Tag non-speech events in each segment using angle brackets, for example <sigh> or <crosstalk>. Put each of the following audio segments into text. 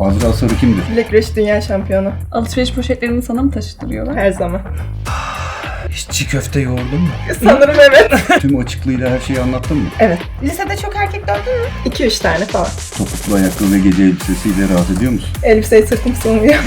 Azra Sarı kimdir? Güreşi dünya şampiyonu. Alışveriş poşetlerini sana mı taşıtırıyorlar? Her zaman. Hiç çiğ köfte yoğurdun mu? Sanırım evet. <laughs> Tüm açıklığıyla her şeyi anlattın mı? evet. Lisede çok erkek gördün mü? 2-3 tane falan. Topuklu ayakkabı ve gece elbisesiyle rahat ediyor musun? Elbiseyi sırtım sığmıyor. <laughs>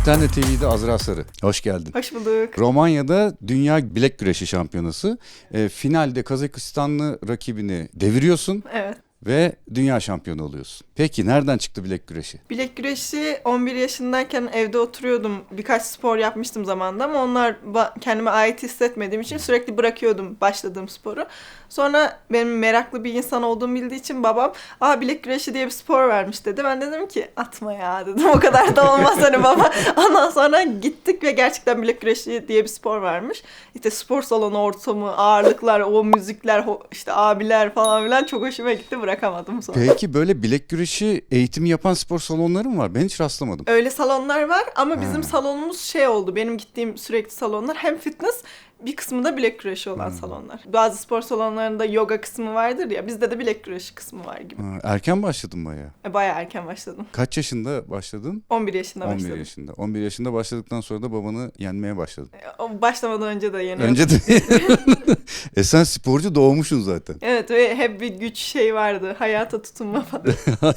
Netane TV'de Azra Sarı. Hoş geldin. Hoş bulduk. Romanya'da Dünya Bilek Güreşi Şampiyonası. E, finalde Kazakistanlı rakibini deviriyorsun Evet. ve dünya şampiyonu oluyorsun. Peki nereden çıktı bilek güreşi? Bilek güreşi 11 yaşındayken evde oturuyordum. Birkaç spor yapmıştım zamanında ama onlar kendime ait hissetmediğim için sürekli bırakıyordum başladığım sporu. Sonra benim meraklı bir insan olduğumu bildiği için babam aa bilek güreşi diye bir spor vermiş dedi. Ben dedim ki atma ya dedim o kadar da olmaz hani baba. <laughs> Ondan sonra gittik ve gerçekten bilek güreşi diye bir spor vermiş. İşte spor salonu ortamı, ağırlıklar, o müzikler, işte abiler falan filan çok hoşuma gitti bırakamadım sonra. Peki böyle bilek güreşi eğitimi yapan spor salonları mı var? Ben hiç rastlamadım. Öyle salonlar var ama bizim Ha. salonumuz şey oldu. Benim gittiğim sürekli salonlar hem fitness bir kısmı da bilek güreşi olan salonlar. Bazı spor salonlarında yoga kısmı vardır ya bizde de bilek güreşi kısmı var gibi. Ha, erken başladın bayağı. E, Bayağı erken başladım. Kaç yaşında başladın? 11 yaşında 11 başladım. yaşında. 11 yaşında başladıktan sonra da babanı yenmeye başladın. E, o Başlamadan önce de yeniyordum. Önce de <laughs> e sen sporcu doğmuşsun zaten. Evet ve hep bir güç şey vardı. Hayata tutunma falan. <laughs>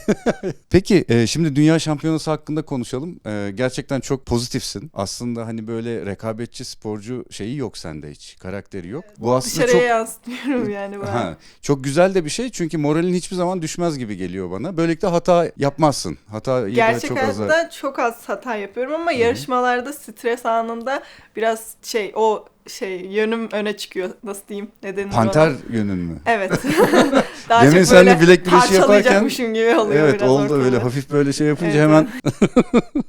Peki e, şimdi dünya şampiyonası hakkında konuşalım. E, gerçekten çok pozitifsin. Aslında hani böyle rekabetçi sporcu şeyi yok sende hiç. Karakteri yok. Bu aslında Dışarıya çok yansıtmıyorum <laughs> yani ben. Ha, çok güzel de bir şey çünkü moralin hiçbir zaman düşmez gibi geliyor bana. Böylelikle hata yapmazsın. Hata Gerçek çok hayatta çok az hata yapıyorum ama yarışmalarda stres anında biraz şey o şey yönüm öne çıkıyor. Nasıl diyeyim? Ne denir Panter ona? yönün mü? Evet. <laughs> Daha Demin çok seninle böyle bilek güreşi yaparken- gibi oluyor Evet biraz oldu ortalığı. öyle hafif böyle şey yapınca Evet, hemen. <laughs>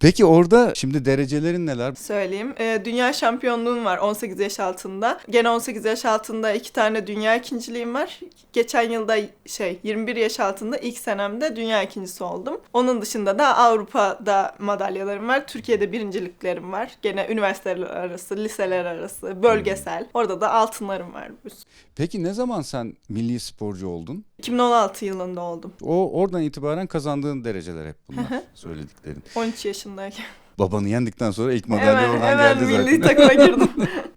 Peki orada şimdi derecelerin neler? Söyleyeyim. Ee, dünya şampiyonluğum var 18 yaş altında. Gene 18 yaş altında iki tane dünya ikinciliğim var. Geçen yılda şey 21 yaş altında ilk senemde dünya ikincisi oldum. Onun dışında da Avrupa'da madalyalarım var. Türkiye'de birinciliklerim var. Gene üniversiteler arası, liseler arası, bölgesel. Orada da altınlarım var. Peki ne zaman sen milli sporcu oldun? 2016 yılında oldum. O oradan itibaren kazandığın dereceler hep bunlar söylediklerin. 13 yaşındayken. Babanı yendikten sonra ilk madalya hemen oradan hemen geldi milli zaten. takıma <laughs> girdim.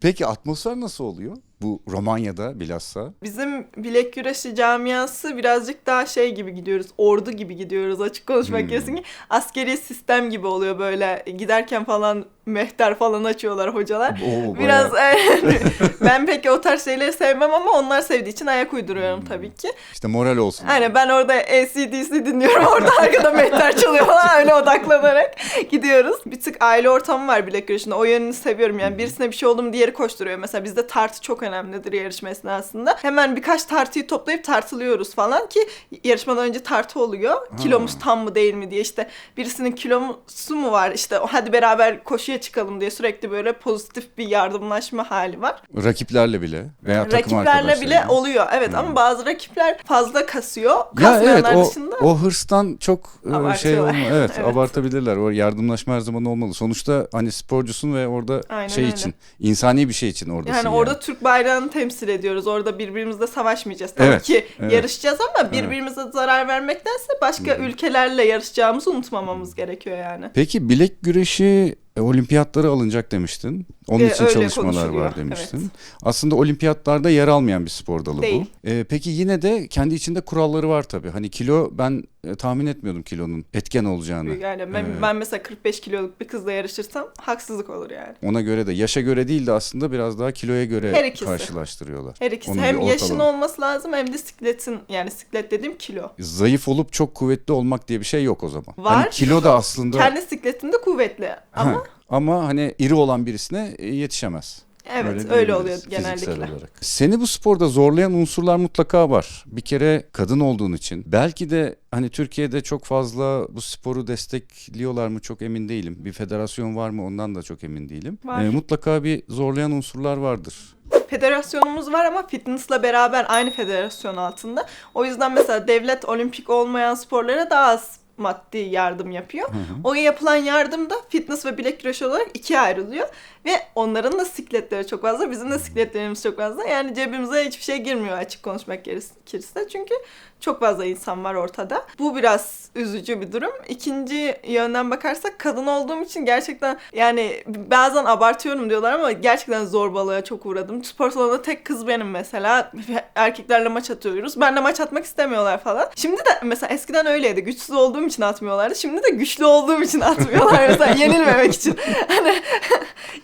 Peki atmosfer nasıl oluyor? Bu Romanya'da bilhassa. Bizim bilek güreşi camiası birazcık daha şey gibi gidiyoruz. Ordu gibi gidiyoruz açık konuşmak Hmm. gerekirse ki askeri sistem gibi oluyor böyle giderken falan mehter falan açıyorlar hocalar. Oo, Biraz <laughs> ben pek o tarz şeyleri sevmem ama onlar sevdiği için ayak Hmm. uyduruyorum tabii ki. İşte moral olsun. Aynen ben orada ACDC dinliyorum orada arkada mehter çalıyor falan öyle odaklanarak gidiyoruz. Bir tık aile ortamı var bilek güreşinde o yönünü seviyorum yani birisine bir şey oldu mu diğeri koşturuyor. Mesela bizde tartı çok önemlidir yarışma esnasında. Hemen birkaç tartıyı toplayıp tartılıyoruz falan ki yarışmadan önce tartı oluyor. Kilomuz tam mı değil mi diye işte birisinin kilosu mu var işte hadi beraber koşuya çıkalım diye sürekli böyle pozitif bir yardımlaşma hali var. Rakiplerle bile veya takım Rakiplerle bile oluyor evet ama bazı rakipler fazla kasıyor. Ya evet o, dışında o hırstan çok e, şey olma. <laughs> Evet, Evet. abartabilirler. O yardımlaşma her zaman olmalı. Sonuçta hani sporcusun ve orada Aynen şey öyle. için, insani bir şey için oradasın. yani orada Türk bayrağını temsil ediyoruz. Orada birbirimizle savaşmayacağız. Tabii Evet, ki evet. yarışacağız ama birbirimize zarar vermektense başka ülkelerle yarışacağımızı unutmamamız gerekiyor yani. Peki bilek güreşi e, olimpiyatlara alınacak demiştin. Onun E, için çalışmalar var demiştin. evet. Aslında olimpiyatlarda yer almayan bir spor dalı Değil. bu. E, peki yine de kendi içinde kuralları var tabii. Hani kilo ben e, tahmin etmiyordum kilonun etken olacağını. Yani ben, Evet. ben mesela 45 kiloluk bir kızla yarışırsam haksızlık olur yani. Ona göre de yaşa göre değil de aslında biraz daha kiloya göre Her ikisi. karşılaştırıyorlar. Her ikisi Onun hem yaşın olması lazım hem de sikletin yani siklet dediğim kilo. Zayıf olup çok kuvvetli olmak diye bir şey yok o zaman. Var. Hani kilo da aslında Kendi sikletinde kuvvetli ama ama hani iri olan birisine e, yetişemez. Evet öyle, diyebiliriz oluyor genellikle. olarak. Seni bu sporda zorlayan unsurlar mutlaka var. Bir kere kadın olduğun için. Belki de hani Türkiye'de çok fazla bu sporu destekliyorlar mı çok emin değilim. Bir federasyon var mı ondan da çok emin değilim. Var. E, mutlaka bir zorlayan unsurlar vardır. federasyonumuz var ama fitnessla beraber aynı federasyon altında. O yüzden mesela devlet olimpik olmayan sporlara daha az maddi yardım yapıyor. O yapılan yardım da fitness ve bilek güreşi olarak ikiye ayrılıyor. Ve onların da sikletleri çok fazla, bizim de sikletlerimiz çok fazla. Yani cebimize hiçbir şey girmiyor açık konuşmak gerekirse. Çünkü çok fazla insan var ortada. Bu biraz üzücü bir durum. İkinci yönden bakarsak kadın olduğum için gerçekten yani bazen abartıyorum diyorlar ama gerçekten zorbalığa çok uğradım. Spor salonunda tek kız benim mesela. <laughs> Erkeklerle maç atıyoruz. Ben de maç atmak istemiyorlar falan. Şimdi de mesela eskiden öyleydi. Güçsüz olduğum için atmıyorlardı. Şimdi de güçlü olduğum için atmıyorlar mesela yenilmemek için. <laughs> Hani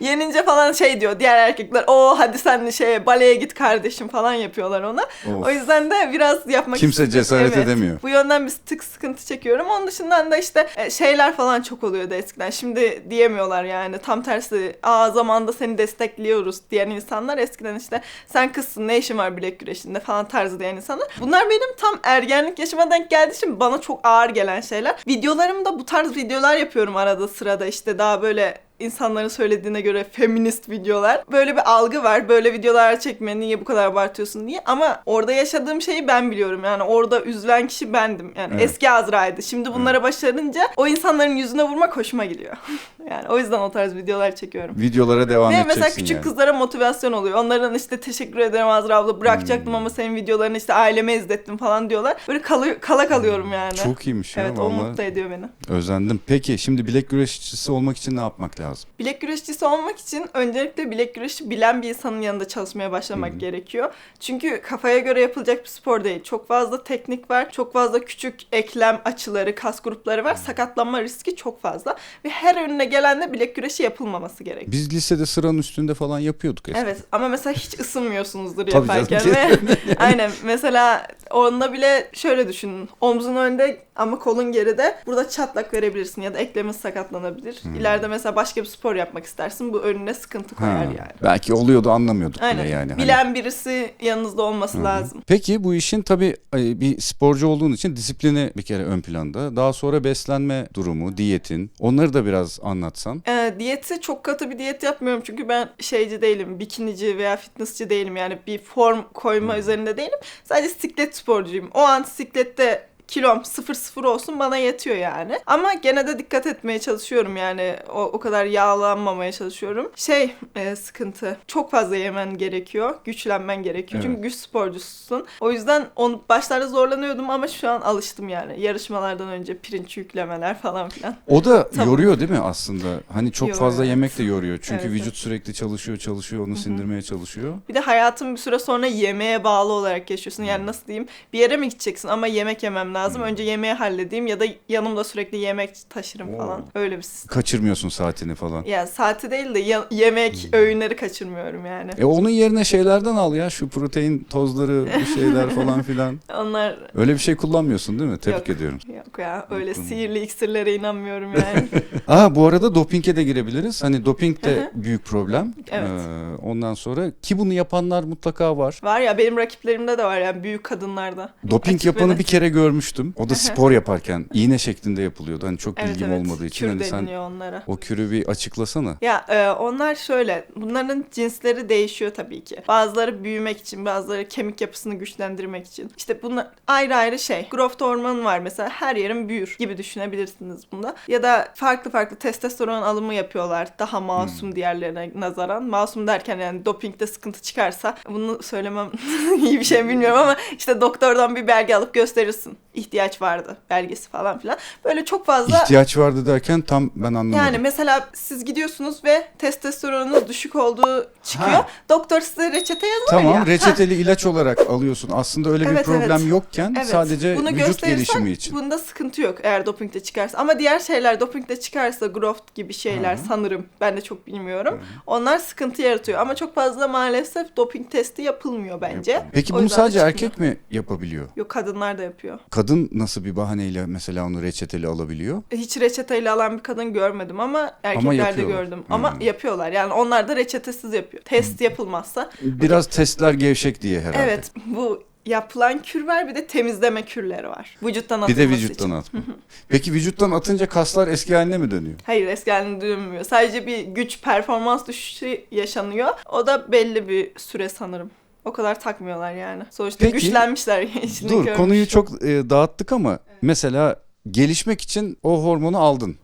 yenince falan şey diyor diğer erkekler o hadi sen de şey baleye git kardeşim falan yapıyorlar ona. Of. O yüzden de biraz yapmak Kimse istedim. cesaret edemiyor. Bu yönden bir tık sıkıntı çekiyorum. Onun dışından da işte e, şeyler falan çok oluyordu eskiden. Şimdi diyemiyorlar yani. Tam tersi aa zamanda seni destekliyoruz diyen insanlar eskiden işte sen kızsın ne işin var bilek güreşinde falan tarzı diyen insanlar. Bunlar benim tam ergenlik yaşıma denk geldiği için bana çok ağır gelen şeyler. Videolarımda bu tarz videolar yapıyorum arada sırada işte daha böyle insanların söylediğine göre feminist videolar. Böyle bir algı var. Böyle videolar çekme niye bu kadar abartıyorsun diye. Ama orada yaşadığım şeyi ben biliyorum. Yani orada üzülen kişi bendim. Yani Evet. eski Azra'ydı. Şimdi bunlara başarınca o insanların yüzüne vurmak hoşuma gidiyor. <laughs> yani o yüzden o tarz videolar çekiyorum. Videolara devam Ve edeceksin mesela küçük yani. kızlara motivasyon oluyor. Onların işte teşekkür ederim Azra abla bırakacaktım Hmm. ama senin videolarını işte aileme izlettim falan diyorlar. Böyle kalı- kala kalıyorum yani. Çok iyiymiş ya Evet o vallahi. mutlu ediyor beni. Özendim. Peki şimdi bilek güreşçisi olmak için ne yapmak lazım? Bilek güreşçisi olmak için öncelikle bilek güreşi bilen bir insanın yanında çalışmaya başlamak gerekiyor. Çünkü kafaya göre yapılacak bir spor değil. Çok fazla teknik var. Çok fazla küçük eklem açıları, kas grupları var. Sakatlanma riski çok fazla. Ve her önüne gelen de bilek güreşi yapılmaması gerekiyor. Biz lisede sıranın üstünde falan yapıyorduk eskiden. Evet ama mesela hiç ısınmıyorsunuzdur Tabii yaparken canım. <laughs> ve <laughs> aynen mesela onda bile şöyle düşünün omzun önde ama kolun geride burada çatlak verebilirsin ya da eklemin sakatlanabilir. İleride mesela başka bir spor yapmak istersin bu önüne sıkıntı Hmm. Ha, koyar yani. Belki oluyordu anlamıyorduk Aynen. bile yani. Hani- Bilen birisi yanınızda olması lazım. Peki bu işin tabii e, bir sporcu olduğun için disiplini bir kere ön planda. Daha sonra beslenme durumu, diyetin. Onları da biraz anlatsan. Ee, diyeti çok katı bir diyet yapmıyorum çünkü ben şeyci değilim, bikinici veya fitnessçi değilim yani bir form koyma Hmm. üzerinde değilim. Sadece siklet sporcuyum. O an siklette kilom 0-0 olsun bana yetiyor yani. Ama gene de dikkat etmeye çalışıyorum yani o, o kadar yağlanmamaya çalışıyorum. Şey e, sıkıntı çok fazla yemen gerekiyor. Güçlenmen gerekiyor. Evet. Çünkü güç sporcususun. O yüzden on, başlarda zorlanıyordum ama şu an alıştım yani. Yarışmalardan önce pirinç yüklemeler falan filan. O da Tabii. yoruyor değil mi aslında? Hani çok Yoruyor, fazla evet. yemek de yoruyor. Çünkü Evet, vücut evet. sürekli çalışıyor, çalışıyor, onu sindirmeye çalışıyor. Bir de hayatın bir süre sonra yemeğe bağlı olarak yaşıyorsun. Yani nasıl diyeyim? Bir yere mi gideceksin ama yemek yemem lazım. Önce yemeği halledeyim ya da yanımda sürekli yemek taşırım falan. Öyle bir sistem. Kaçırmıyorsun saatini falan. Yani saati değil de ya- yemek öğünleri kaçırmıyorum yani. E onun yerine şeylerden al ya şu protein tozları, bir <laughs> şeyler falan filan. Onlar Öyle bir şey kullanmıyorsun değil mi? Tebrik Yok. ediyorum. yok ya öyle Yok. sihirli iksirlere inanmıyorum yani. <laughs> Aa bu arada dopinge de girebiliriz. Hani doping de büyük problem. Evet. Ee, ondan sonra ki bunu yapanlar mutlaka var. var ya benim rakiplerimde de var yani büyük kadınlarda. Doping Açık yapanı ve bir kere görmüştüm. O da spor yaparken iğne şeklinde yapılıyordu. Hani çok bilgim olmadığı için Kür hani sen deniliyor onlara. o kürü bir açıklasana. Ya e, onlar şöyle, bunların cinsleri değişiyor tabii ki. Bazıları büyümek için, bazıları kemik yapısını güçlendirmek için. İşte bunlar ayrı ayrı şey. Growth hormonu var mesela her yerin büyür gibi düşünebilirsiniz bunda. Ya da farklı farklı testosteron alımı yapıyorlar daha masum diğerlerine nazaran. Masum derken yani dopingde sıkıntı çıkarsa bunu söylemem <laughs> iyi bir şey bilmiyorum ama işte doktordan bir belge alıp gösterirsin. İhtiyaç vardı belgesi falan filan. Böyle çok fazla İhtiyaç vardı derken tam ben anlamadım. yani mesela siz gidiyorsunuz ve testosteronunuz düşük olduğu çıkıyor. Ha. Doktor size reçete yazıyor Tamam ya. reçeteli ilaç olarak alıyorsun. Aslında öyle bir Evet, problem evet. yokken Evet. sadece Bunu vücut gelişimi için. Bunda sıkıntı yok eğer dopingde çıkarsa. Ama diğer şeyler dopingde çıkarsa growth gibi şeyler sanırım. Ben de çok bilmiyorum. Onlar sıkıntı yaratıyor. Ama çok fazla maalesef doping testi yapılmıyor bence. Peki O bunu sadece erkek mi yapabiliyor? Yok kadınlar da yapıyor. Kadın nasıl bir bahaneyle mesela onu reçeteli alabiliyor? Hiç reçeteyle alan bir kadın görmedim ama erkeklerde yapıyorlar. gördüm. Ama Hmm. yapıyorlar. Yani onlar da reçetesiz yapıyor. Test yapılmazsa Biraz testler gevşek diye herhalde. Evet bu yapılan kür var bir de temizleme kürleri var. Vücuttan Bir atılması de vücuttan için. atma. Peki vücuttan atınca kaslar eski haline mi dönüyor? Hayır eski haline dönmüyor. Sadece bir güç performans düşüşü yaşanıyor. O da belli bir süre sanırım. O kadar takmıyorlar yani. Sonuçta Peki. güçlenmişler. <laughs> Dur görmüş. konuyu çok e, dağıttık ama mesela gelişmek için o hormonu aldın.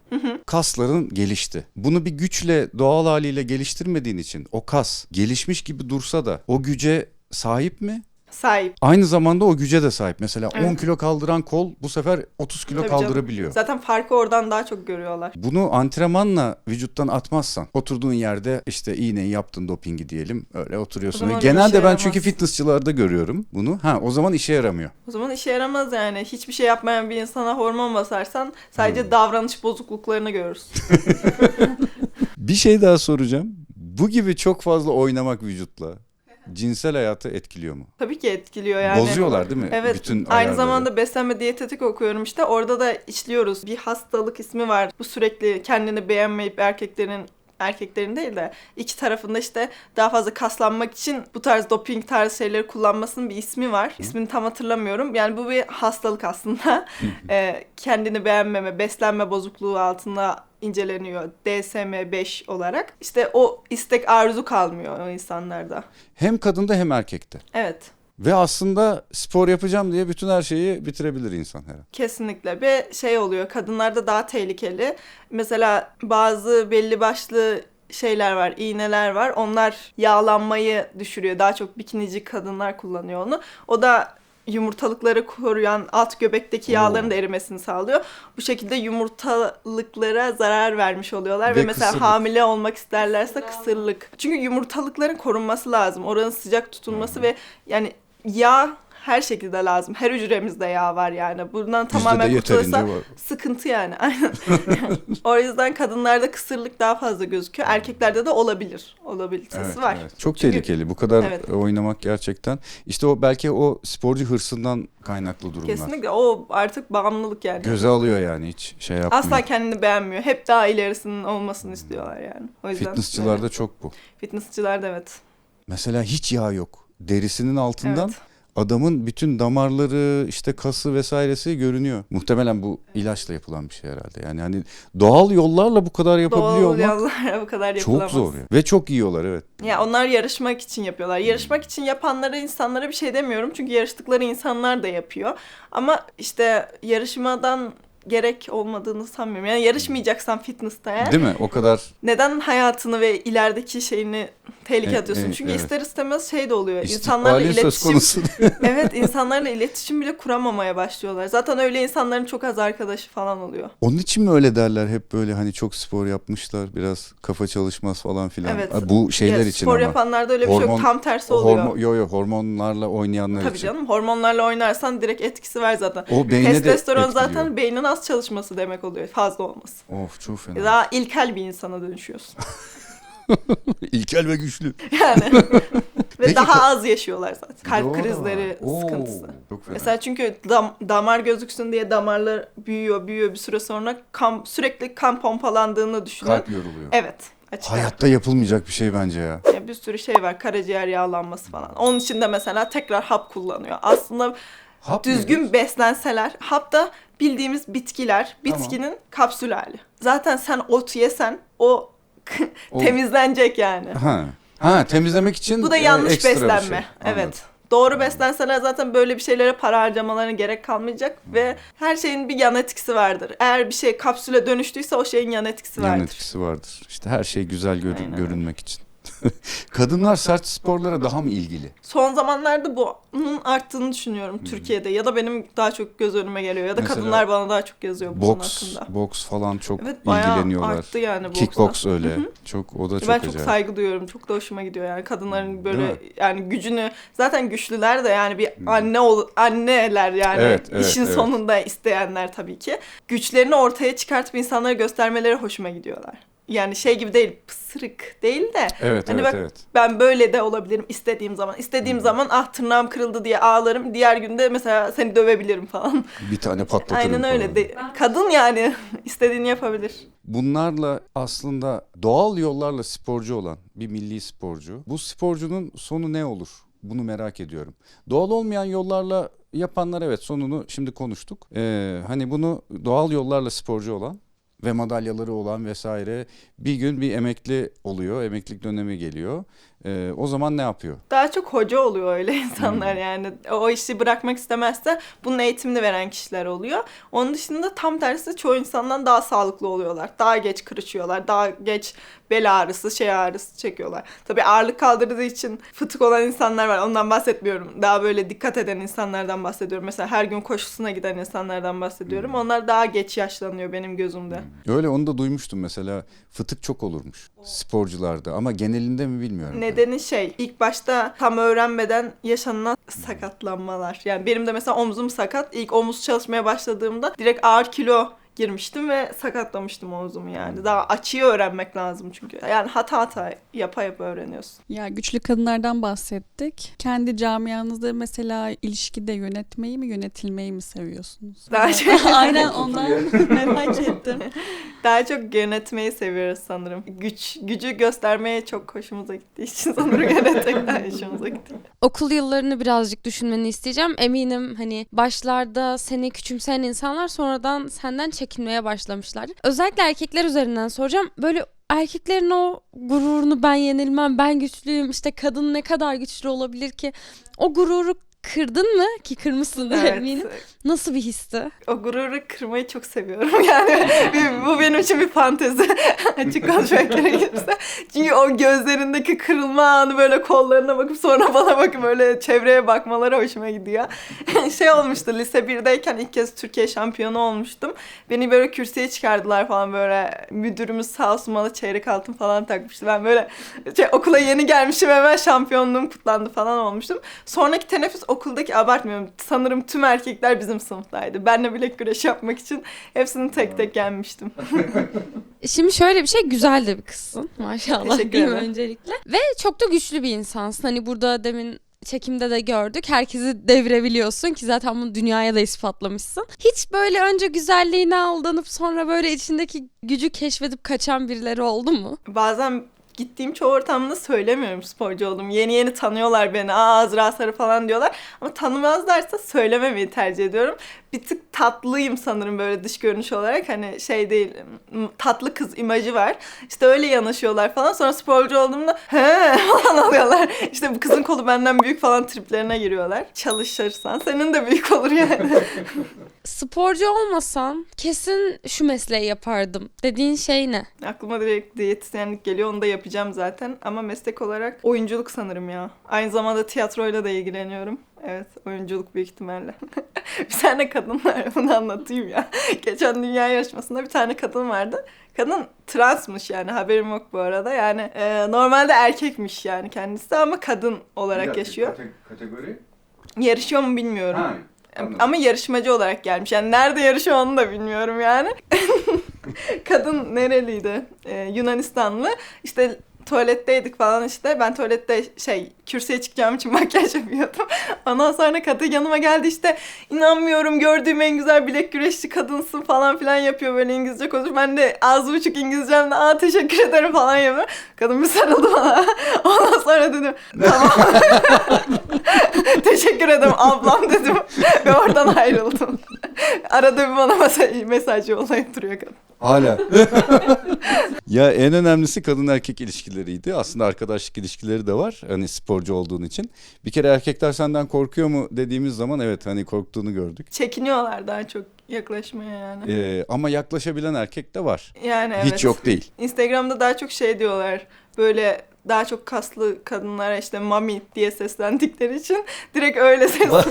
Kasların gelişti. Bunu bir güçle doğal haliyle geliştirmediğin için o kas gelişmiş gibi dursa da o güce sahip mi? Sahip. Aynı zamanda o güce de sahip. Mesela 10 Evet. kilo kaldıran kol bu sefer 30 kilo Tabii canım. kaldırabiliyor. Zaten farkı oradan daha çok görüyorlar. Bunu antrenmanla vücuttan atmazsan oturduğun yerde işte iğneyi yaptın dopingi diyelim öyle oturuyorsun. Ve Genelde ben yaramaz. çünkü fitnessçılarda görüyorum bunu. Ha o zaman işe yaramıyor. O zaman işe yaramaz yani. Hiçbir şey yapmayan bir insana hormon basarsan sadece Hmm. davranış bozukluklarını görürsün. <laughs> <laughs> Bir şey daha soracağım. Bu gibi çok fazla oynamak vücutla cinsel hayatı etkiliyor mu? Tabii ki etkiliyor yani. Bozuyorlar değil mi? Evet. Bütün Aynı ayarları. zamanda beslenme diyetetik okuyorum işte. Orada da işliyoruz. Bir hastalık ismi var. Bu sürekli kendini beğenmeyip erkeklerin erkeklerin değil de iki tarafında işte daha fazla kaslanmak için bu tarz doping tarzı şeyleri kullanmasının bir ismi var. İsmini tam hatırlamıyorum. Yani bu bir hastalık aslında. <laughs> Ee, kendini beğenmeme, beslenme bozukluğu altında inceleniyor. DSM-5 olarak. İşte o istek arzu kalmıyor o insanlarda. Hem kadında hem erkekte. Evet. Ve aslında spor yapacağım diye bütün her şeyi bitirebilir insan her an. Kesinlikle bir şey oluyor kadınlarda daha tehlikeli. Mesela bazı belli başlı şeyler var, iğneler var. Onlar yağlanmayı düşürüyor. Daha çok bikinici kadınlar kullanıyor onu. O da yumurtalıkları koruyan alt göbekteki yağların Oo. da erimesini sağlıyor. Bu şekilde yumurtalıklara zarar vermiş oluyorlar ve, Ve mesela kısırlık. hamile olmak isterlerse kısırlık. Çünkü yumurtalıkların korunması lazım. Oranın sıcak tutulması ve yani yağ her şekilde lazım. Her hücremizde yağ var yani. Bundan Bizde tamamen kurtulursa sıkıntı yani. <laughs> Aynen. o yüzden kadınlarda kısırlık daha fazla gözüküyor. Erkeklerde de olabilir. Olabilitesi Evet, var. evet. Çok Çünkü- tehlikeli. Bu kadar Evet. oynamak gerçekten. İşte o belki o sporcu hırsından kaynaklı durumlar. Kesinlikle o artık bağımlılık yani. Göze alıyor yani hiç şey yapmıyor. Asla kendini beğenmiyor. Hep daha ilerisinin olmasını istiyorlar yani. O yüzden. Fitnessçılarda Evet. çok bu. Fitnessçılarda evet. Mesela hiç yağ yok. Derisinin altından Evet. adamın bütün damarları işte kası vesairesi görünüyor. Muhtemelen bu ilaçla yapılan bir şey herhalde. Yani hani doğal yollarla bu kadar yapabiliyor Doğal olmak yollarla bu kadar yapılamaz. çok zor. ya. Ve çok yiyorlar evet. Ya onlar yarışmak için yapıyorlar. Yarışmak için yapanlara insanlara bir şey demiyorum. Çünkü yarıştıkları insanlar da yapıyor. Ama işte yarışmadan gerek olmadığını sanmıyorum. Yani yarışmayacaksan fitness'ta eğer Değil mi? O kadar neden hayatını ve ilerideki şeyini tehlikeye E- atıyorsun? e- Çünkü evet. ister istemez şey de oluyor. İnsanlarla istikbalin söz iletişim konusu. <laughs> Evet, insanlarla iletişim bile kuramamaya başlıyorlar. Zaten öyle insanların çok az arkadaşı falan oluyor. Onun için mi öyle derler hep böyle hani çok spor yapmışlar biraz kafa çalışmaz falan filan. Evet. Bu şeyler Ya, için spor ama. yapanlarda öyle bir şey Hormon- yok. Tam tersi oluyor. Hormo- yo yo hormonlarla oynayanlar Tabii için. canım. Hormonlarla oynarsan direkt etkisi var zaten. O beyne de Testosteron etkiliyor. zaten beynin az çalışması demek oluyor. Fazla olması. Of çok fena. Daha ilkel bir insana dönüşüyorsun. <laughs> İlkel ve güçlü. Yani. <laughs> Ve Peki, daha az yaşıyorlar zaten. Kalp Doğru. krizleri Oo, sıkıntısı. Çok fena. Mesela çünkü dam- damar gözüksün diye damarlar büyüyor büyüyor bir süre sonra kan, sürekli kan pompalandığını düşünün. Kalp yoruluyor. Evet. Açık Hayatta yapılmayacak bir şey bence ya. Ya bir sürü şey var. Karaciğer yağlanması falan. Onun için de mesela tekrar hap kullanıyor. Aslında Hap düzgün nedir? beslenseler, hap da bildiğimiz bitkiler, bitkinin kapsül hali. Zaten sen ot yesen o, temizlenecek yani. Ha. Ha temizlemek için Bu da e, yanlış ekstra bir beslenme. şey. Evet. Doğru beslenseler zaten böyle bir şeylere para harcamalarına gerek kalmayacak ve her şeyin bir yan etkisi vardır. Eğer bir şey kapsüle dönüştüyse o şeyin yan etkisi Yan vardır. etkisi vardır. İşte her şey güzel Aynen. görünmek için. <laughs> Kadınlar sert sporlara daha mı ilgili? Son zamanlarda bunun arttığını düşünüyorum Türkiye'de ya da benim daha çok göz önüme geliyor ya da Mesela kadınlar bana daha çok yazıyor bunun Boks, hakkında. boks falan çok Evet ilgileniyorlar. arttı yani boksla. Kickboks öyle. Çok o da çok ben çok acayip. saygı duyuyorum. Çok da hoşuma gidiyor yani kadınların böyle yani gücünü zaten güçlüler de yani bir anne ol anneler yani Evet, evet, işin evet. sonunda isteyenler tabii ki. Güçlerini ortaya çıkartıp insanlara göstermeleri hoşuma gidiyorlar. Yani şey gibi değil, pısırık değil de Evet Hani evet bak- evet. ben böyle de olabilirim istediğim zaman. İstediğim zaman ah tırnağım kırıldı diye ağlarım. Diğer günde mesela seni dövebilirim falan. Bir tane patlatırım Aynen öyle. falan. De- kadın yani <laughs> istediğini yapabilir. Bunlarla aslında doğal yollarla sporcu olan bir milli sporcu. Bu sporcunun sonu ne olur? Bunu merak ediyorum. Doğal olmayan yollarla yapanlar evet sonunu şimdi konuştuk. Ee, hani bunu doğal yollarla sporcu olan ve madalyaları olan vesaire bir gün bir emekli oluyor. Emeklilik dönemi geliyor. Ee, o zaman ne yapıyor? Daha çok hoca oluyor öyle insanlar yani. O işi bırakmak istemezse bunun eğitimini veren kişiler oluyor. Onun dışında tam tersi çoğu insandan daha sağlıklı oluyorlar. Daha geç kırışıyorlar. Daha geç bel ağrısı, şey ağrısı çekiyorlar. Tabii ağırlık kaldırdığı için fıtık olan insanlar var. Ondan bahsetmiyorum. Daha böyle dikkat eden insanlardan bahsediyorum. Mesela her gün koşusuna giden insanlardan bahsediyorum. Onlar daha geç yaşlanıyor benim gözümde. Öyle onu da duymuştum mesela fıtık çok olurmuş sporcularda ama genelinde mi bilmiyorum. Nedeni şey ilk başta tam öğrenmeden yaşanılan sakatlanmalar. Yani benim de mesela omzum sakat. İlk omuz çalışmaya başladığımda direkt ağır kilo girmiştim ve sakatlamıştım omzumu yani. Daha açıyı öğrenmek lazım çünkü. Yani hata hata yapa yapa öğreniyorsun. Ya güçlü kadınlardan bahsettik. Kendi camianızda mesela ilişkide yönetmeyi mi yönetilmeyi mi seviyorsunuz? <laughs> Daha çok, <laughs> Aynen ondan <laughs> merak ettim. daha çok yönetmeyi seviyoruz sanırım. Güç gücü göstermeye çok hoşumuza gittiği için sanırım yönetmek daha hoşumuza gitti. okul yıllarını birazcık düşünmeni isteyeceğim. Eminim hani başlarda seni küçümseyen insanlar sonradan senden çekinmeye başlamışlardır. Özellikle erkekler üzerinden soracağım. Böyle erkeklerin o gururunu ben yenilmem, ben güçlüyüm, işte kadın ne kadar güçlü olabilir ki? O gururu kırdın mı? Ki kırmışsındır eminim. Nasıl bir histi? O gururu kırmayı çok seviyorum <laughs> yani. Bu benim için bir fantezi. <laughs> Açık konuşmak gerekirse. Çünkü o gözlerindeki kırılma anı böyle kollarına bakıp sonra <laughs> bana bakıp böyle çevreye bakmaları hoşuma gidiyor. şey olmuştu lise 1'deyken ilk kez Türkiye şampiyonu olmuştum. Beni böyle kürsüye çıkardılar falan böyle müdürümüz sağ olsun bana çeyrek altın falan takmıştı. Ben böyle şey, okula yeni gelmişim hemen şampiyonluğum kutlandı falan olmuştum. Sonraki teneffüs okuldaki abartmıyorum. Sanırım tüm erkekler bizim sınıftaydı. Benle bilek güreşi yapmak için hepsini tek tek yenmiştim. <laughs> Şimdi şöyle bir şey güzel de bir kızsın maşallah Teşekkür ederim. öncelikle. Ve çok da güçlü bir insansın. Hani burada demin çekimde de gördük. Herkesi devirebiliyorsun ki zaten bunu dünyaya da ispatlamışsın. Hiç böyle önce güzelliğine aldanıp sonra böyle içindeki gücü keşfedip kaçan birileri oldu mu? Bazen gittiğim çoğu ortamda söylemiyorum sporcu oldum. Yeni yeni tanıyorlar beni. Aa Azra Sarı falan diyorlar. Ama tanımazlarsa söylememeyi tercih ediyorum. Bir tık tatlıyım sanırım böyle dış görünüş olarak. Hani şey değil tatlı kız imajı var. İşte öyle yanaşıyorlar falan. Sonra sporcu olduğumda he <laughs> falan alıyorlar. İşte bu kızın kolu benden büyük falan triplerine giriyorlar. Çalışırsan senin de büyük olur yani. <laughs> Sporcu olmasan kesin şu mesleği yapardım dediğin şey ne? Aklıma direkt diyetisyenlik geliyor. Onu da yapacağım zaten. Ama meslek olarak oyunculuk sanırım ya. Aynı zamanda tiyatroyla da ilgileniyorum. Evet oyunculuk büyük ihtimalle. <laughs> bir tane kadın var bunu anlatayım ya. <laughs> Geçen dünya yarışmasında bir tane kadın vardı. Kadın transmış yani haberim yok bu arada. Yani e, normalde erkekmiş yani kendisi ama kadın olarak yaşıyor. Kategori? Yarışıyor mu bilmiyorum. Ha, anladım. Ama yarışmacı olarak gelmiş. Yani nerede yarışıyor onu da bilmiyorum yani. <laughs> <laughs> Kadın nereliydi? Ee, Yunanistanlı. İşte tuvaletteydik falan işte. Ben tuvalette şey kürsüye çıkacağım için <laughs> makyaj yapıyordum. Ondan sonra kadın yanıma geldi işte inanmıyorum gördüğüm en güzel bilek güreşçi kadınsın falan filan yapıyor böyle İngilizce konuşuyor. Ben de az buçuk İngilizcemle aa teşekkür ederim falan yapıyorum. Kadın bir sarıldı bana. <laughs> Ondan sonra dedim tamam. teşekkür ederim ablam dedim. Ve oradan ayrıldım. Arada bir bana mesaj, mesaj yollayıp duruyor kadın. Hala. <laughs> ya en önemlisi kadın erkek ilişkileriydi. Aslında arkadaşlık ilişkileri de var. Hani sporcu olduğun için. Bir kere erkekler senden korkuyor mu dediğimiz zaman evet hani korktuğunu gördük. Çekiniyorlar daha çok yaklaşmaya yani. Ee, ama yaklaşabilen erkek de var. Yani evet. Hiç yok değil. Instagram'da daha çok şey diyorlar. Böyle daha çok kaslı kadınlara işte mami diye seslendikleri için direkt öyle <laughs> ses. <laughs>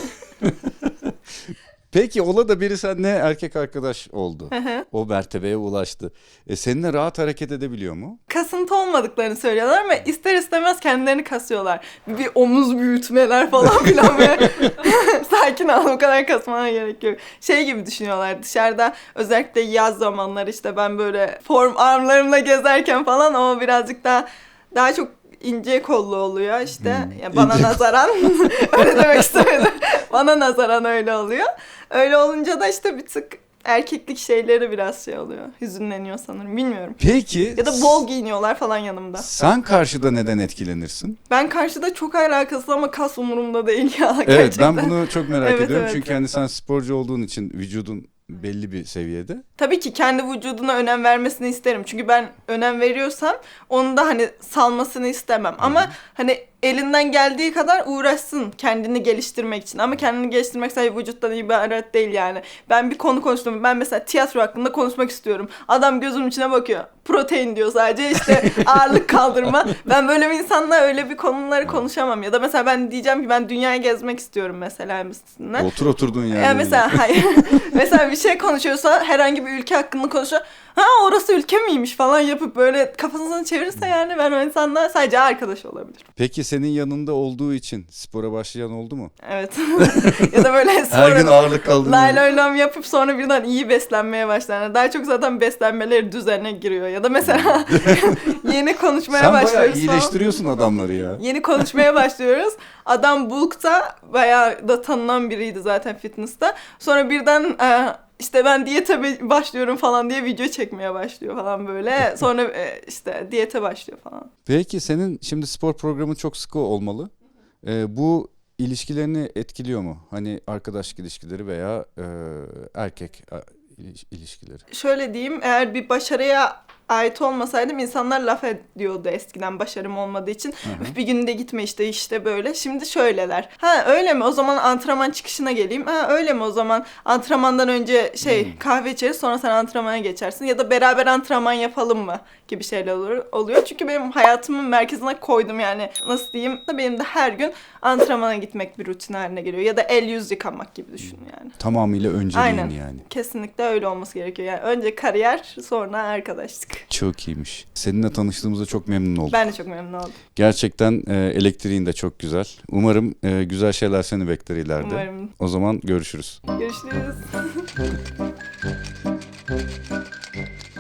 Peki ola da biri seninle erkek arkadaş oldu. O mertebeye ulaştı. E, seninle rahat hareket edebiliyor mu? Kasıntı olmadıklarını söylüyorlar ama ister istemez kendilerini kasıyorlar. Bir omuz büyütmeler falan <laughs> filan böyle. <laughs> Sakin ol o kadar kasmana gerek yok. Şey gibi düşünüyorlar dışarıda özellikle yaz zamanları işte ben böyle form armlarımla gezerken falan o birazcık daha daha çok ince kollu oluyor işte. Hmm, Ya bana ince- nazaran <laughs> öyle demek istemedim. bana nazaran öyle oluyor. Öyle olunca da işte bir tık erkeklik şeyleri biraz şey oluyor. Hüzünleniyor sanırım bilmiyorum. Peki. Ya da bol giyiniyorlar falan yanımda. Sen karşıda neden etkilenirsin? Ben karşıda çok alakasız ama kas umurumda değil ya Evet gerçekten. ben bunu çok merak Evet, ediyorum. evet. Çünkü hani sen sporcu olduğun için vücudun belli bir seviyede. Tabii ki kendi vücuduna önem vermesini isterim. Çünkü ben önem veriyorsam onu da hani salmasını istemem. Ama hani elinden geldiği kadar uğraşsın kendini geliştirmek için. Ama kendini geliştirmek sadece vücuttan ibaret değil yani. Ben bir konu konuştum. Ben mesela tiyatro hakkında konuşmak istiyorum. Adam gözümün içine bakıyor. Protein diyor sadece işte <laughs> ağırlık kaldırma. Ben böyle bir insanla öyle bir konuları konuşamam. Ya da mesela ben diyeceğim ki ben dünyayı gezmek istiyorum mesela üstüne. Otur oturduğun yerde. Ya mesela hayır. <laughs> mesela bir şey konuşuyorsa herhangi bir ülke hakkında konuşuyor. Ha orası ülke miymiş falan yapıp böyle kafasını çevirirse yani ben o insanla sadece arkadaş olabilirim. Peki senin yanında olduğu için spora başlayan oldu mu? Evet. <laughs> ya da böyle Her gün sonra ağırlık kaldırıyor. lay lay lam yapıp sonra birden iyi beslenmeye başlar. Yani Daha çok zaten beslenmeleri düzene giriyor. Ya da mesela <laughs> yeni konuşmaya Sen bayağı başlıyoruz falan. iyileştiriyorsun adamları ya. Yeni konuşmaya başlıyoruz. Adam bulkta bayağı da tanınan biriydi zaten fitness'ta. Sonra birden e, işte ben diyete başlıyorum falan diye video çekmeye başlıyor falan böyle. <laughs> Sonra e, işte diyete başlıyor falan. Peki senin şimdi spor programın çok sıkı olmalı. Ee, bu ilişkilerini etkiliyor mu? Hani arkadaşlık ilişkileri veya e, erkek iliş- ilişkileri. Şöyle diyeyim eğer bir başarıya ait olmasaydım insanlar laf ediyordu eskiden başarım olmadığı için. Üf, bir günde gitme işte işte böyle. Şimdi şöyleler. Ha öyle mi? O zaman antrenman çıkışına geleyim. Ha öyle mi? O zaman antrenmandan önce şey kahve içeriz sonra sen antrenmana geçersin. Ya da beraber antrenman yapalım mı? Gibi şeyler oluyor. Çünkü benim hayatımın merkezine koydum yani. Nasıl diyeyim? Benim de her gün antrenmana gitmek bir rutin haline geliyor. Ya da el yüz yıkamak gibi düşün yani. Tamamıyla önceliğin Aynen. yani. Kesinlikle öyle olması gerekiyor. Yani önce kariyer sonra arkadaşlık. Çok iyiymiş. Seninle tanıştığımızda çok memnun oldum. Ben de çok memnun oldum. Gerçekten e, elektriğin de çok güzel. Umarım e, güzel şeyler seni bekler ileride. Umarım. O zaman görüşürüz. Görüşürüz. <laughs>